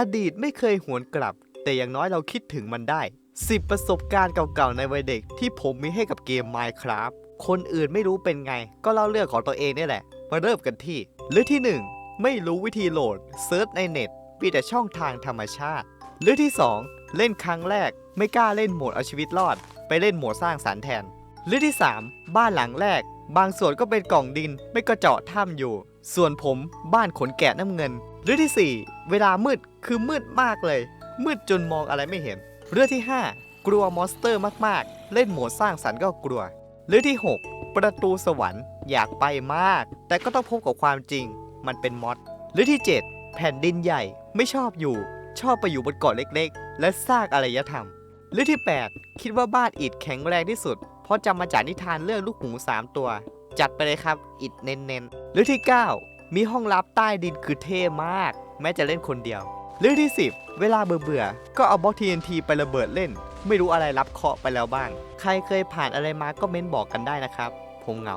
อดีตไม่เคยหวนกลับ แต่อย่างน้อยเราคิดถึงมันได้ 10 ประสบการณ์เก่าๆ ในวัยเด็กที่ผมมีให้กับเกม Minecraft คนอื่นไม่รู้เป็นไง ก็เล่าเรื่องของตัวเองนี่แหละ มาเริ่มกันที่เรื่องที่ 1 ไม่รู้วิธีโหลดเซิร์ชในเน็ตมีแต่ช่องทางธรรมชาติเรื่องที่ 2 เล่นครั้งแรก ไม่กล้าเล่นโหมดเอาชีวิตรอด ไปเล่นโหมดสร้างสรรค์แทนเรื่องที่ 3 บ้านหลังแรก บางส่วนก็เป็นกล่องดินไม่ก็เจาะถ้ำอยู่ ส่วนผมบ้านขนแกะน้ำเงิน เรื่องทีสี่ 4 เวลามืดคือมืดมากเลย มืดจนมองอะไรไม่เห็น เรื่องที่ 5 กลัวมอนสเตอร์มากๆ เล่นโหมดสร้างสรรค์ก็กลัว เรื่องที่ 6 ประตูสวรรค์อยากไปมาก แต่ก็ต้องพบกับความจริง มันเป็นมอดเรื่องที่ 7 แผ่นดินใหญ่ไม่ชอบอยู่ ชอบไปอยู่บนเกาะเล็กๆ และสร้างอารยธรรม เรื่องที่ 8 คิดว่าบ้านอิดแข็งแรงที่สุด เพราะจำมาจากนิทานเรื่องลูกหมู3ตัว จัดไปเลยครับอิดเน้นๆเรื่องที่ 9 มีห้องลับใต้ดินคือเท่มาก แม้จะเล่นคนเดียว เรื่องที่ 10 เวลาเบื่อๆ ก็เอาบล็อก TNT ไประเบิดเล่น ไม่รู้อะไรรับเคาะไปแล้วบ้าง ใครเคยผ่านอะไรมาก็เม้นบอกกันได้นะครับ ผมเหงา